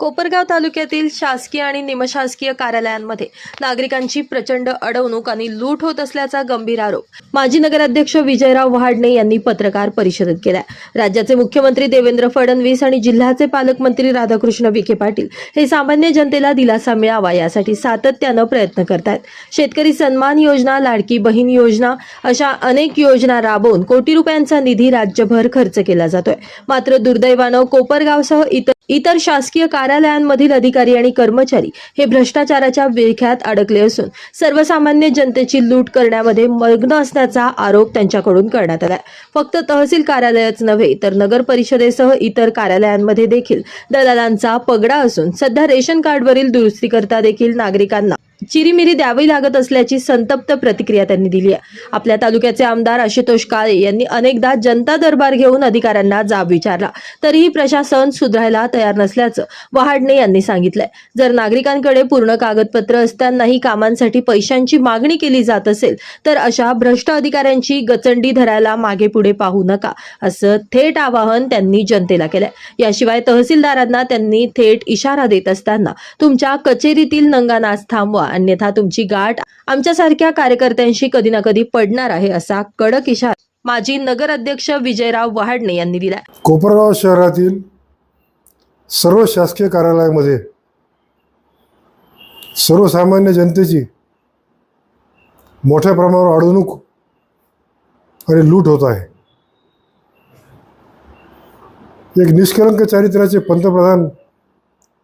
कोपरगाव तालुक्यातील शासकीय आणि निमशासकीय कार्यालयांमध्ये नागरिकांची प्रचंड अडवणूक आणि लूट होत असल्याचा गंभीर आरोप. माजी नगराध्यक्ष विजयराव वहाडणे यांनी पत्रकार परिषदेत केला राज्याचे मुख्यमंत्री देवेंद्र फडणवीस आणि जिल्ह्याचे पालकमंत्री राधाकृष्ण विखे पाटील हे सामान्य जनतेला दिलासा मिळावा यासाठी सातत्यानं प्रयत्न करतायत. शेतकरी सन्मान योजना लाडकी बहीण योजना अशा अनेक योजना राबवून कोटी रुपयांचा निधी राज्यभर खर्च केला जातोय. मात्र दुर्दैवानं कोपरगावसह इतर इतर शासकीय कार्यालयांमधील अधिकारी आणि कर्मचारी हे भ्रष्टाचाराच्या विळख्यात अडकले असून सर्वसामान्य जनतेची लूट करण्यामध्ये मग्न असण्याचा आरोप त्यांच्याकडून करण्यात आला फक्त तहसील कार्यालयच नव्हे तर नगर परिषदेसह इतर कार्यालयांमध्ये देखील दलालांचा पगडा असून सध्या रेशन कार्डवरील दुरुस्तीकरता देखील नागरिकांना चिरीमिरी द्यावी लागत असल्याची संतप्त प्रतिक्रिया त्यांनी दिली आहे. आपल्या तालुक्याचे आमदार आशुतोष काळे यांनी अनेकदा जनता दरबार घेऊन अधिकाऱ्यांना जाब विचारला. तरीही प्रशासन सुधारायला तयार नसल्याचं वहाडणे यांनी सांगितलंय. जर नागरिकांकडे पूर्ण कागदपत्र असतानाही कामांसाठी पैशांची मागणी केली जात असेल तर अशा भ्रष्ट अधिकाऱ्यांची गचंडी धरायला मागे पुढे पाहू नका असं थेट आवाहन त्यांनी जनतेला केलंय. याशिवाय तहसीलदारांना त्यांनी थेट इशारा देत असताना तुमच्या कचेरीतील नंगानाच थांबवा अन्यथा तुमची गाठ आमच्यासारख्या कार्यकर्त्यांशी कधी ना कधी पडणार आहे असा कडक इशारा माजी नगराध्यक्ष विजयराव वहाडणे यांनी दिलाय. कोपरगाव शहरातील सर्व शासकीय कार्यालयामध्ये सर्वसामान्य जनतेची मोठ्या प्रमाणावर अडवणूक आणि लूट होत आहे. एक निष्कलंक चारित्र्याचे पंतप्रधान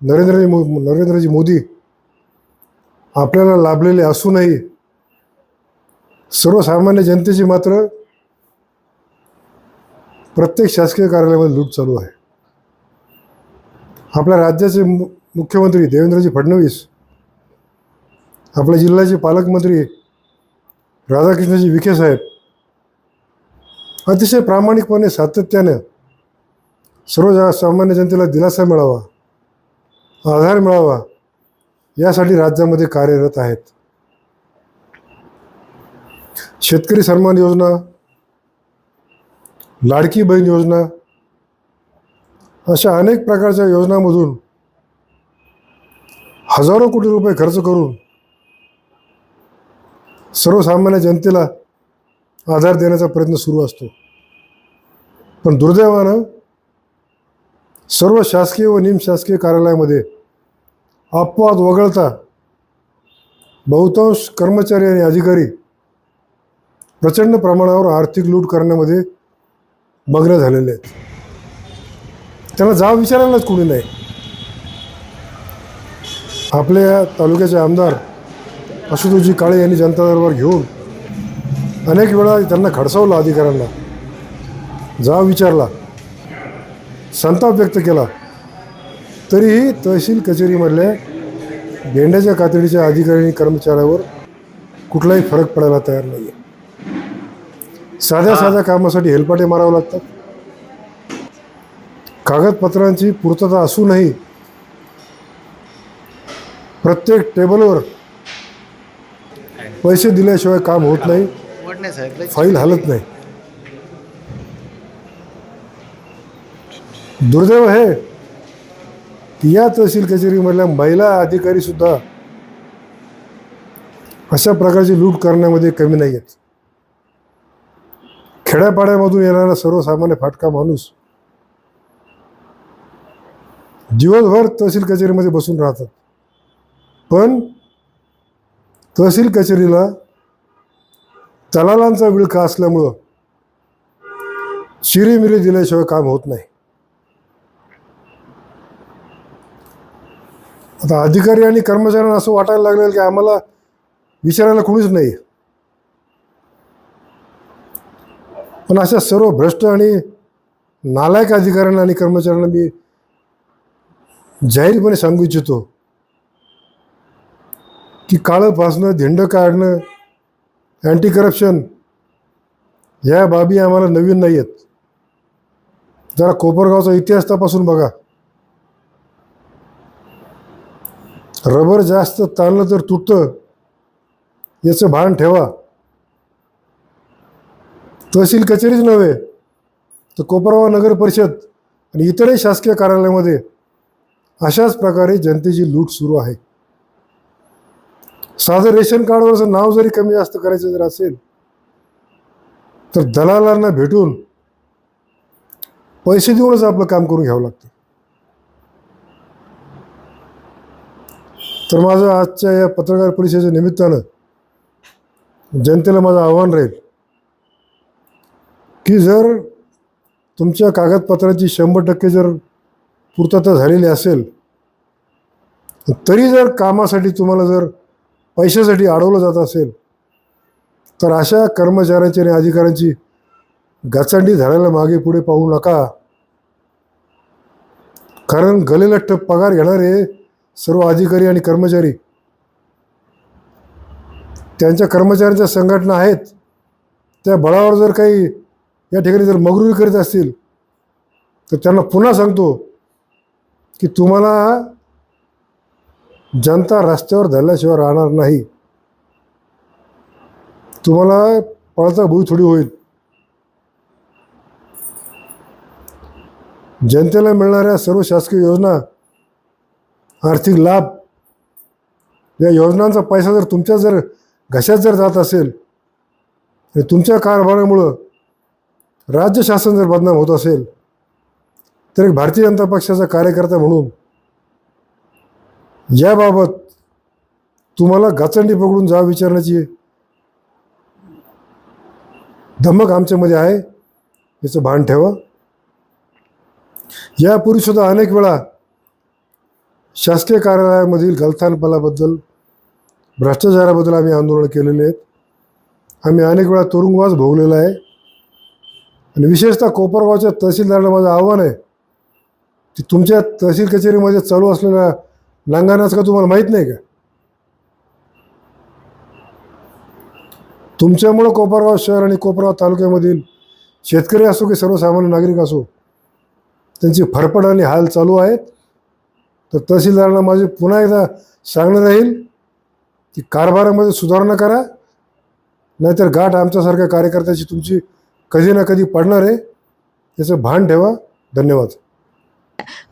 नरेंद्र नरेंद्रजी मोदी आपल्याला लाभलेले असूनही सर्वसामान्य जनतेची मात्र प्रत्येक शासकीय कार्यालयामध्ये लूट चालू आहे. आपल्या राज्याचे मु मुख्यमंत्री देवेंद्रजी फडणवीस आपल्या जिल्ह्याचे पालकमंत्री राधाकृष्णजी विखे साहेब अतिशय प्रामाणिकपणे सातत्यानं सर्व सामान्य जनतेला दिलासा मिळावा आधार मिळावा यासाठी राज्यामध्ये कार्यरत आहेत. शेतकरी सन्मान योजना लाडकी बहीण योजना अशा अनेक प्रकारच्या योजनामधून हजारो कोटी रुपये खर्च करून सर्वसामान्य जनतेला आधार देण्याचा प्रयत्न सुरू असतो. पण दुर्दैवानं सर्व शासकीय व निमशासकीय कार्यालयामध्ये अपवाद वगळता बहुतांश कर्मचारी आणि अधिकारी प्रचंड प्रमाणावर आर्थिक लूट करण्यामध्ये मग्न झालेले आहेत. त्यांना जाब विचारायलाच कोणी नाही. आपल्या तालुक्याचे आमदार आशुतोषजी काळे यांनी जनता दरबार घेऊन अनेक वेळा त्यांना खडसावलं अधिकाऱ्यांना जाब विचारला संताप व्यक्त केला. तरीही तहसील कचेरीमधल्या भेंड्याच्या कातडीच्या अधिकारी आणि कर्मचाऱ्यावर कुठलाही फरक पडायला तयार नाही आहे साध्या साध्या कामासाठी हेलपाटे मारावे लागतात. कागदपत्रांची पूर्तता असूनही प्रत्येक टेबलवर पैसे दिल्याशिवाय काम होत नाही. फाईल हलत नाही. दुर्दैव हे या तहसील कचेरीमधल्या महिला अधिकारी सुद्धा अशा प्रकारची लूट करण्यामध्ये कमी नाही आहेत. खेड्यापाड्यामधून येणारा सर्वसामान्य फाटका माणूस दिवसभर तहसील कचेरीमध्ये बसून राहतात. पण तहसील कचेरीला दलालांचा विळखा असल्यामुळं शिरीमिरी दिल्याशिवाय काम होत नाही. आता अधिकारी आणि कर्मचाऱ्यांना असं वाटायला लागलं की आम्हाला विचारायला कोणीच नाही. पण अशा सर्व भ्रष्ट आणि नालायक अधिकाऱ्यांना आणि कर्मचाऱ्यांना मी जाहीरपणे सांगू इच्छितो की काळं फासणं धिंड काढणं अँटी करप्शन या बाबी आम्हाला नवीन नाही आहेत जरा कोपरगावचा इतिहास तपासून बघा. रबर जास्त ताणलं तर तुटतं. याचं भान ठेवा. तहसील कचेरीच नव्हे तर कोपरगाव नगर परिषद आणि इतरही शासकीय कार्यालयामध्ये अशाच प्रकारे जनतेची लूट सुरू आहे. साधं रेशन कार्डवरचं नाव जरी कमी जास्त करायचं जर असेल तर दलालांना भेटून पैसे देऊनच आपलं काम करून घ्यावं लागतं. तर माझं आजच्या या पत्रकार परिषदेच्या निमित्तानं जनतेला माझं आव्हान राहील की जर तुमच्या कागदपत्राची शंभर टक्के जर पूर्तता झालेली असेल तरी जर कामासाठी तुम्हाला जर पैशासाठी अडवलं जात असेल तर अशा कर्मचाऱ्यांची आणि अधिकाऱ्यांची गचांडी झाडायला मागे पुढे पाहू नका. कारण गलेलठ्ठ पगार घेणारे सर्व अधिकारी आणि कर्मचारी त्यांच्या कर्मचाऱ्यांच्या संघटना आहेत त्या बळावर जर काही या ठिकाणी जर मगरुरी करीत असतील तर त्यांना पुन्हा सांगतो की तुम्हाला जनता रस्त्यावर धरल्याशिवाय राहणार नाही. तुम्हाला पळता भूई थोडी होईल. जनतेला मिळणाऱ्या सर्व शासकीय योजना आर्थिक लाभ या योजनांचा पैसा जर तुमच्या जर घशात जर जात असेल आणि तुमच्या कारभारामुळं राज्य शासन जर बदनाम होत असेल तर एक भारतीय जनता पक्षाचा कार्यकर्ता म्हणून याबाबत तुम्हाला गाचंडी पकडून जा विचारण्याची धमक आमच्यामध्ये आहे याचं भान ठेवा. यापूर्वीसुद्धा अनेक वेळा शासकीय कार्यालयामधील गलथानपणाबद्दल भ्रष्टाचाराबद्दल आम्ही आंदोलन केलेले आहेत. आम्ही अनेक वेळा तुरुंगवास भोगलेला आहे. आणि विशेषतः कोपरगावच्या तहसीलदाराला माझं आव्हान आहे की तुमच्या तहसील कचेरीमध्ये चालू असलेल्या नांगानाच का तुम्हाला माहीत नाही का? तुमच्यामुळं कोपरगाव शहर आणि कोपरगाव तालुक्यामधील शेतकरी असो की सर्वसामान्य नागरिक असो त्यांची फरफड आणि हाल चालू आहेत. तर तहसीलदारांना माझे पुन्हा एकदा सांगणं राहील की कारभारामध्ये सुधारणा करा. नाहीतर गाठ आमच्यासारख्या कार्यकर्त्याची तुमची कधी ना कधी पडणार आहे. याचं भान ठेवा. धन्यवाद.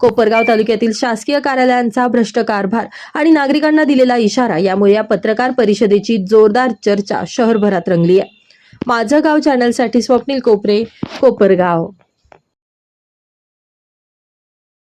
कोपरगाव तालुक्यातील शासकीय कार्यालयांचा भ्रष्ट कारभार आणि नागरिकांना दिलेला इशारा यामुळे या पत्रकार परिषदेची जोरदार चर्चा शहरभरात रंगली आहे. माझं गाव चॅनलसाठी स्वप्नील कोपरे कोपरगाव.